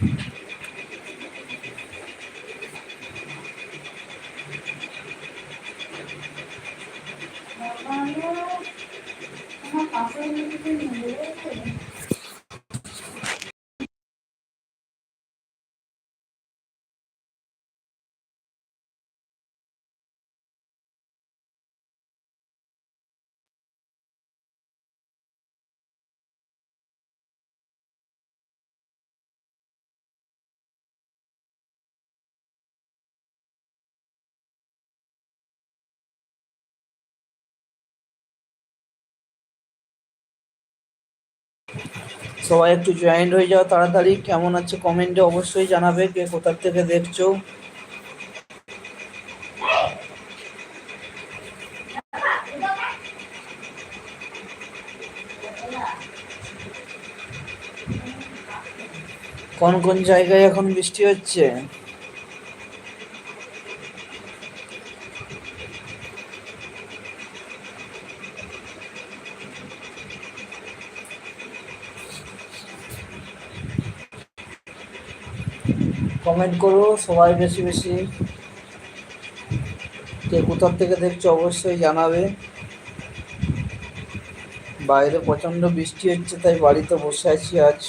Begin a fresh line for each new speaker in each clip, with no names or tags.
Thank you. সবাই একটু joint হয়ে যাও তাড়াতাড়ি। কেমন আছে কমেন্টে অবশ্যই জানাবে কে কোথার থেকে দেখছ। কোন কোন জায়গায় এখন বৃষ্টি হচ্ছে? কমেন্ট করো, সবাই বেশি বেশি কে কোথার থেকে দেখছ অবশ্যই জানাবে। বাইরে প্রচণ্ড বৃষ্টি হচ্ছে, তাই বাড়িতে বসে আছি আজ।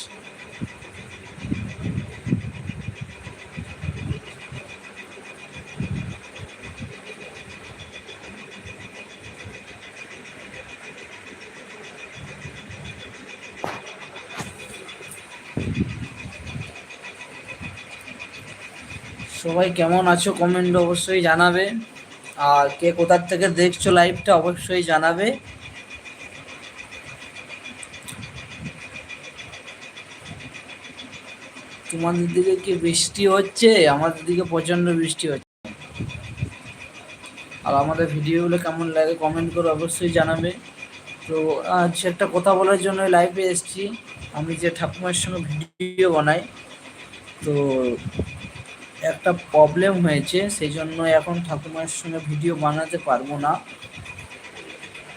সবাই কেমন আছো? কমেন্ট অবশ্যই জানাবে। আর কে কোথার থেকে দেখছ লাইভটা অবশ্যই জানাবে। তোমাদের দিকে কি বৃষ্টি হচ্ছে? আমাদের দিকে প্রচণ্ড বৃষ্টি হচ্ছে। আর আমাদের ভিডিওগুলো কেমন লাগে কমেন্ট করে অবশ্যই জানাবে। তো আজ একটা কথা বলার জন্য লাইভে এসেছি। আমি যে ঠাকুমার সঙ্গে ভিডিও বানাই, তো একটা প্রবলেম হয়েছে সেই জন্য এখন ঠাকুমার সঙ্গে ভিডিও বানাতে পারব না।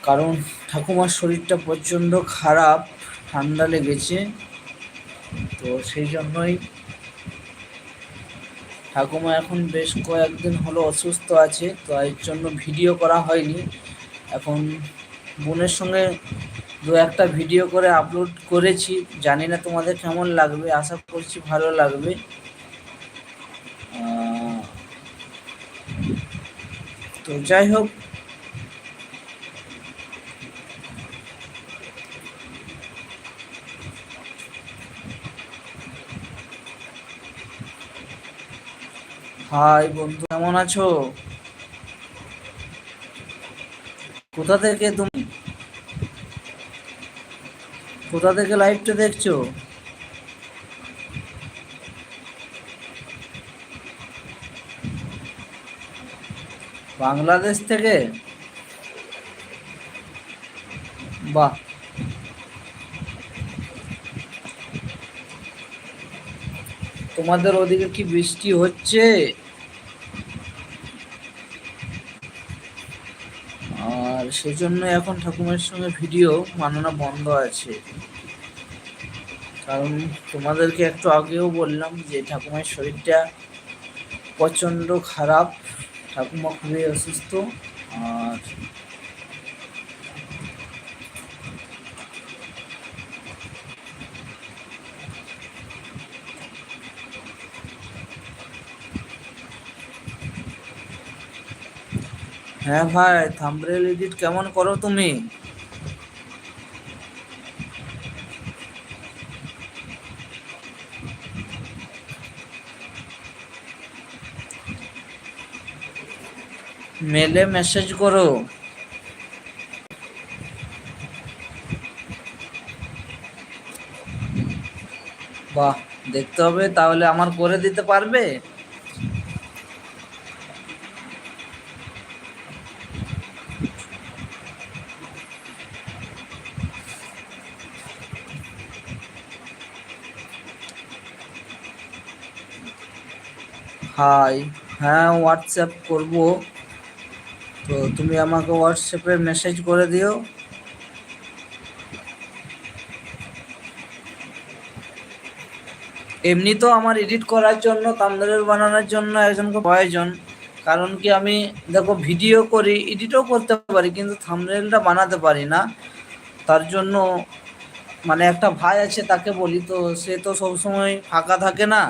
কারণ ঠাকুমার শরীরটা প্রচণ্ড খারাপ, ঠান্ডা লেগেছে। তো সেই জন্যই ঠাকুমা এখন বেশ কয়েকদিন হলো অসুস্থ আছে, তো এর জন্য ভিডিও করা হয়নি। এখন বোনের সঙ্গে দু একটা ভিডিও করে আপলোড করেছি। জানি না তোমাদের কেমন লাগবে, আশা করছি ভালো লাগবে। তো যাই হোক। হাই বন্ধু কেমন আছো? কোথা থেকে তুমি? কোথা থেকে লাইভটা দেখছ? বাংলাদেশ থেকে? বাহ। তোমাদের ওদিকে কি বৃষ্টি হচ্ছে? আর সেজন্য এখন ঠাকুমার সঙ্গে ভিডিও বানানো বন্ধ আছে। কারণ তোমাদেরকে একটু আগেও বললাম যে ঠাকুমার শরীরটা প্রচণ্ড খারাপ। ঠাকুমা খুবই অসুস্থ আর হ্যাঁ ভাই থাম্বনেল এডিট কেমন করো তুমি? মেলে মেসেজ করো। বাহ, দেখতে হবে, তাহলে আমার করে দিতে পারবে? হাই হ্যাঁ হোয়াটসঅ্যাপ করব। তো তুমি আমাকে হোয়াটসঅ্যাপে মেসেজ করে দিও। এমনি তো আমার এডিট করার জন্য তামদারের বানানোর জন্য একজনকে প্রয়োজন। কারণ কি আমি, দেখো ভিডিও করি এডিটও করতে পারি, কিন্তু থামনেলটা বানাতে পারি না। তার জন্য মানে একটা ভাই আছে তাকে বলি, তো সে তো সবসময় ফাঁকা থাকে না।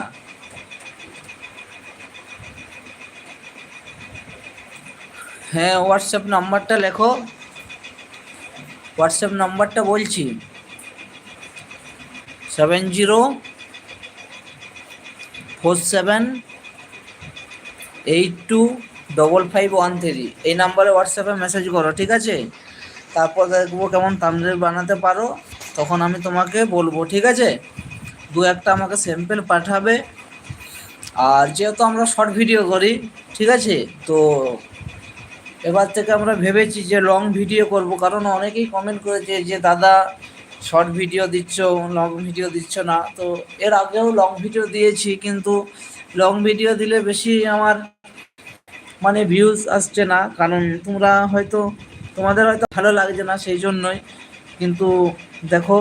হ্যাঁ হোয়াটসঅ্যাপ নাম্বারটা লেখো। হোয়াটসঅ্যাপ নাম্বারটা বলছি। Seven zero four seven eight two double five one three এই নাম্বারে হোয়াটসঅ্যাপে মেসেজ করো, ঠিক আছে? তারপর দেখব কেমন থামনেল বানাতে পারো। তখন আমি তোমাকে বলব, ঠিক আছে? দু একটা আমাকে স্যাম্পেল পাঠাবে। আর যেহেতু আমরা শর্ট ভিডিও করি, ঠিক আছে? তো এবার থেকে আমরা ভেবেছি যে লং ভিডিও করব। কারণ অনেকেই কমেন্ট করেছে যে, দাদা শর্ট ভিডিও দিচ্ছ লং ভিডিও দিচ্ছ না। তো এর আগেও লং ভিডিও দিয়েছি, কিন্তু লং ভিডিও দিলে বেশি আমার মানে ভিউজ আসছে না। কারণ তোমরা হয়তো, তোমাদের হয়তো ভালো লাগছে না সেই জন্যই। কিন্তু দেখো,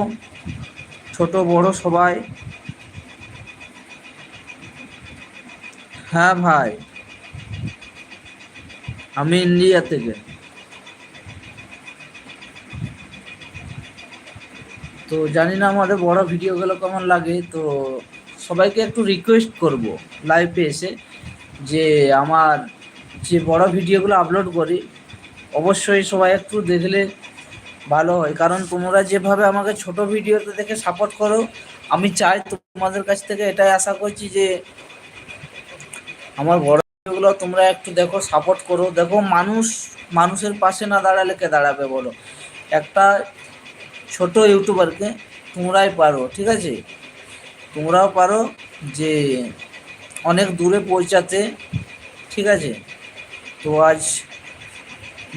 ছোট, বড় সবাই। হ্যাঁ ভাই। আমি ইন্ডিয়া থেকে। তো জানি না আমাদের বড় ভিডিওগুলো কেমন লাগে, তো সবাইকে একটু রিকোয়েস্ট করব লাইভে এসে যে আমার যে বড় ভিডিওগুলো আপলোড করি, অবশ্যই সবাই একটু দেখলে ভালো হয়। কারণ তোমরা যেভাবে আমাকে ছোট ভিডিওতে দেখে সাপোর্ট করো, আমি চাই তোমাদের কাছ থেকে এটাই আশা করছি যে আমার বড় ভিডিওগুলো তোমরা একটু দেখো সাপোর্ট করো। দেখো, মানুষ, মানুষের পাশে না দাঁড়ালে কে দাঁড়াবে বলো? একটা ছোট ইউটিউবারকে তোমরাই পারো, ঠিক আছে? তোমরাও পারো যে অনেক দূরে পৌঁছাতে, ঠিক আছে? তো আজ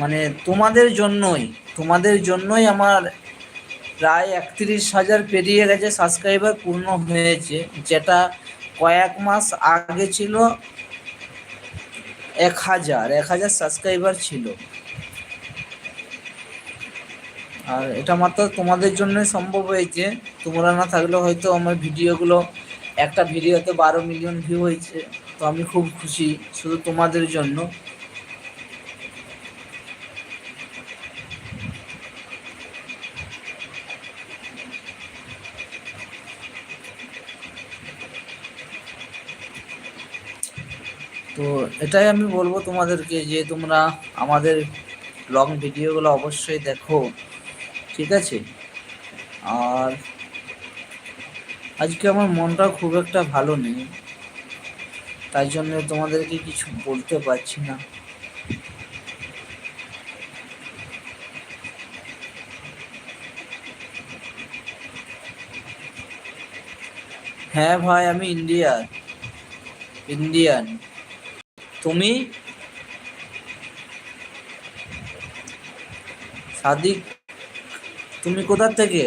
মানে তোমাদের জন্যই তোমাদের জন্যই আমার প্রায় একত্রিশ হাজার পেরিয়ে গেছে সাবস্ক্রাইবার পূর্ণ হয়েছে, যেটা কয়েক মাস আগে ছিল এক হাজার এক হাজার সাবস্ক্রাইবার ছিল। আর এটা মাত্র তোমাদের জন্য সম্ভব হয়েছে। তোমরা না থাকলে হয়তো আমার ভিডিওগুলো, একটা ভিডিওতে বারো মিলিয়ন ভিউ হয়েছে। তো আমি খুব খুশি শুধু তোমাদের জন্য। তো এটাই আমি বলব তোমাদেরকে যে তোমরা আমাদের লং ভিডিওগুলো অবশ্যই দেখো, ঠিক আছে? আর আজকে আমার মনটা খুব একটা ভালো নেই, তাই জন্য তোমাদেরকে কিছু বলতে পারছি না। হ্যাঁ ভাই, আমি ইন্ডিয়ার ইন্ডিয়ান তুমি সাদিক তুমি কোথা থেকে?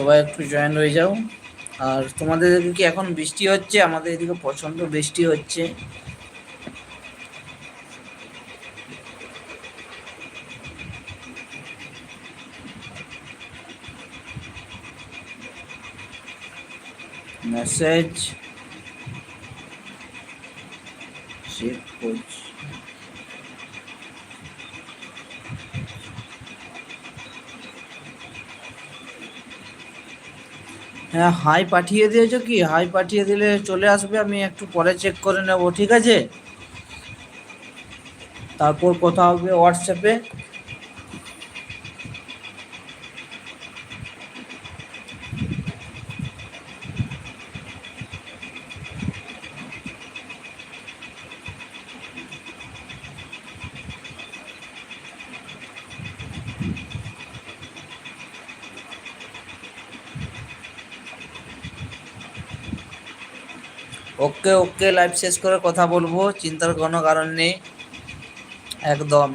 সবাই একটু জয়েন হয়ে যাও। আর তোমাদের কি এখন বৃষ্টি হচ্ছে? আমাদের এদিকে প্রচণ্ড বৃষ্টি হচ্ছে। মেসেজ হ্যাঁ হাই পাঠিয়ে দিয়েছ কি? হাই পাঠিয়ে দিলে চলে আসবে, আমি একটু পরে চেক করে নেব, ঠিক আছে? তারপর কথা হবে হোয়াটসঅ্যাপে ওকে ওকে লাইভ শেষ করে কথা বলব চিন্তার কোনো কারণ নেই। একদম।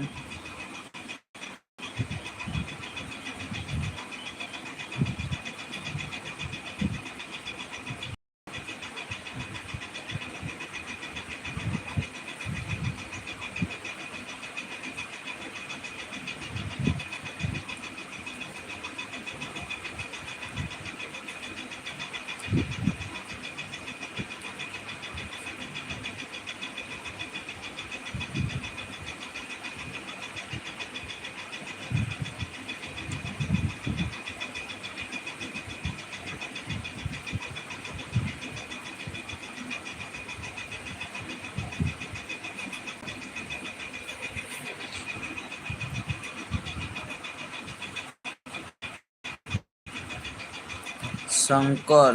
শঙ্কর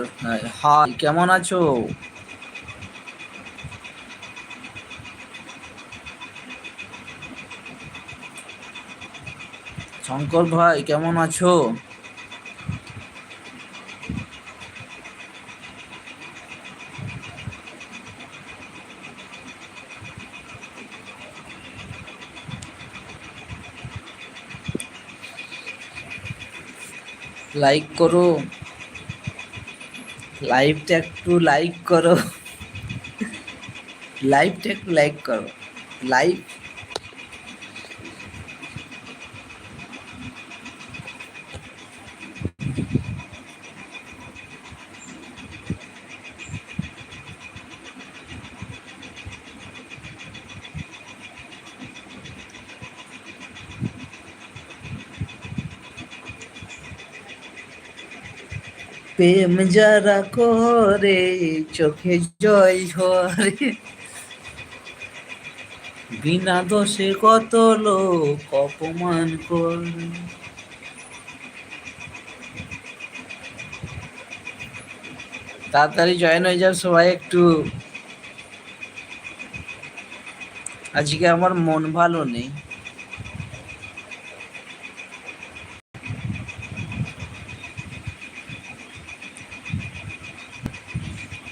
হাই কেমন আছো? শঙ্কর ভাই কেমন আছো? লাইক করো। লাইভটা একটু লাইক করো। লাইভটা একটু লাইক করো। লাইভ প্রেম যারা করে, চোখে জয় ঝরে বিনা দোষে কত লোক অপমান করে। তাড়াতাড়ি জয়েন হয়ে যাও সবাই একটু। আজকে আমার মন ভালো নেই।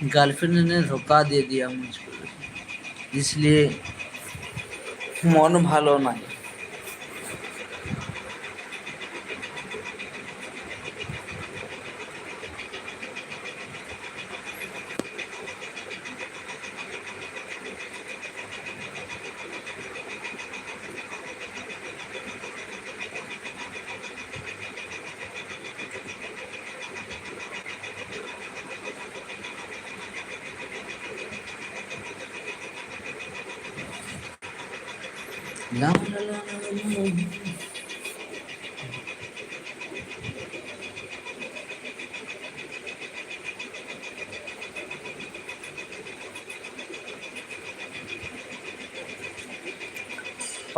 गर्लफ्रेंड ने धोखा दे दिया मुझको इसलिए মন ভালো নাই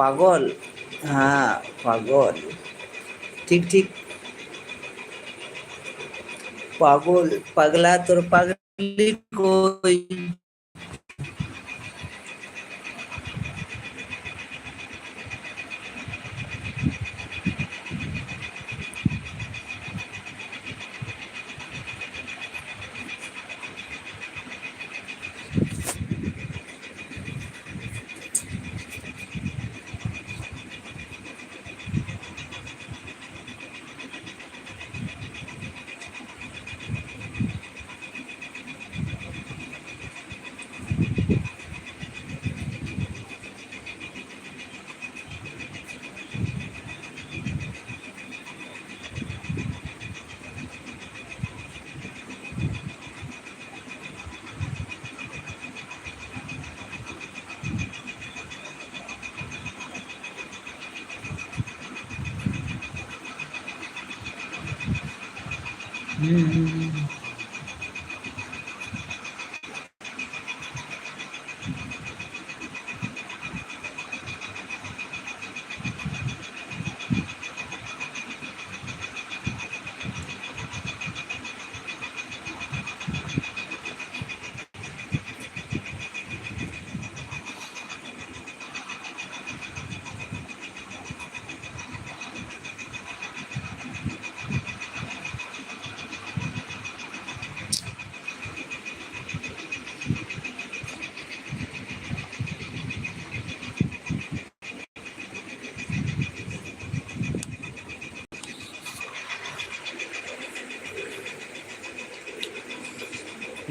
পাগল হ্যাঁ পাগল ঠিক ঠিক পাগল পাগলা তোর পাগলি কই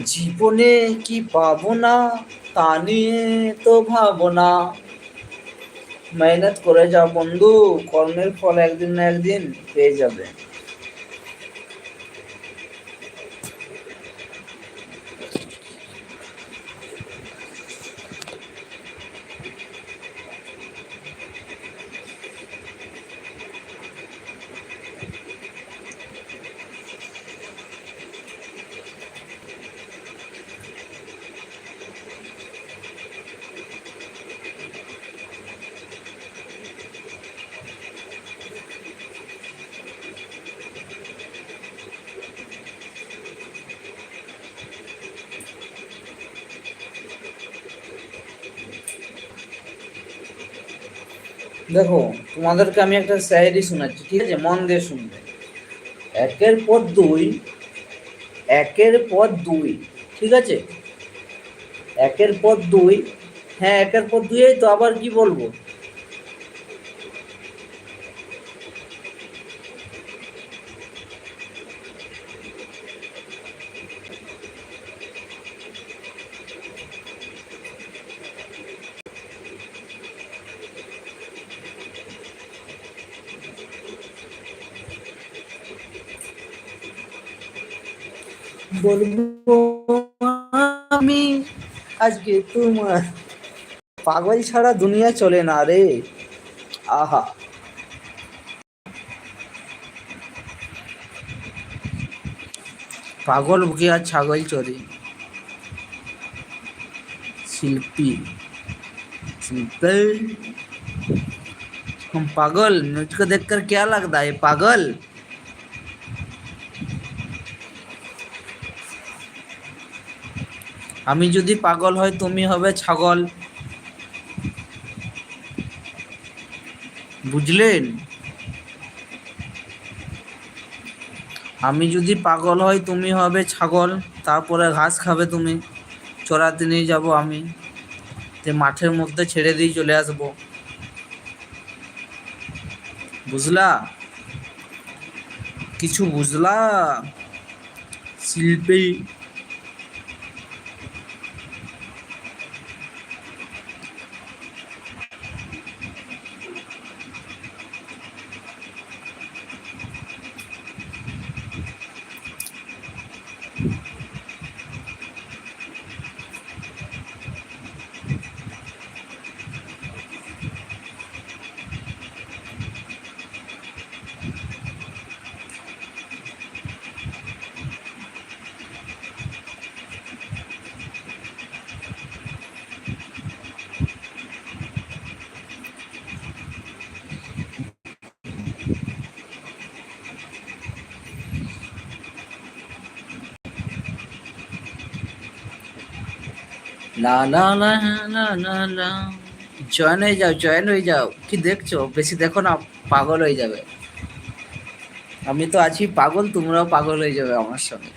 জীবনে কি পাবো না, তা নিয়ে তো ভাবো না মেহনত করে যাও বন্ধু, কর্মের ফল একদিন না একদিন পেয়ে যাবে। দেখো, তোমাদেরকে আমি একটা শায়েরি শোনাচ্ছি, ঠিক আছে? মন দিয়ে শুনবে। একের পর দুই, একের পর দুই, ঠিক আছে? একের পর দুই হ্যাঁ একের পর দুই তো, আবার কি বলব? বলবো আমি আজকে তোমার পাগল ছাড়া দুনিয়া চলে না রে আহা পাগল বুকে আর ছাগল চরে শিল্পী शिल्पी हम पागल मुझको देखकर क्या लगता है पागल আমি যদি পাগল হয়, তুমি হবে ছাগল। বুঝলেন? আমি যদি পাগল হয়, তুমি হবে ছাগল, তারপরে ঘাস খাবে তুমি। চড়াতে নিয়ে যাব আমি। যে মাঠের মধ্যে ছেড়ে দিয়ে চলে আসব। বুঝলা? কিছু বুঝলা? শিল্পী লা লা লা লা লা লা। জয়েন হয়ে যাও জয়েন হয়ে যাও। কি দেখছ? বেশি দেখো না, পাগল হয়ে যাবে। আমি তো আছি পাগল, তোমরাও পাগল হয়ে যাবে আমার সঙ্গে।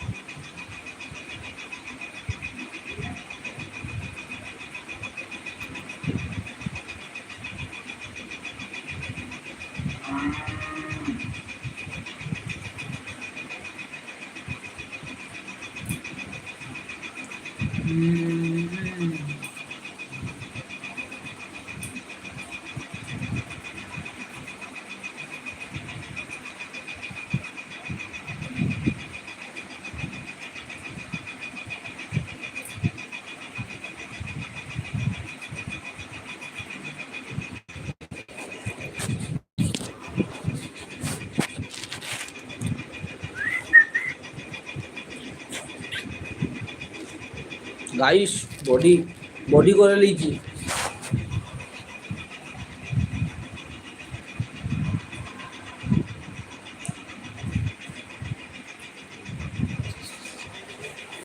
গাইস বডি বডি করে লিয়েছি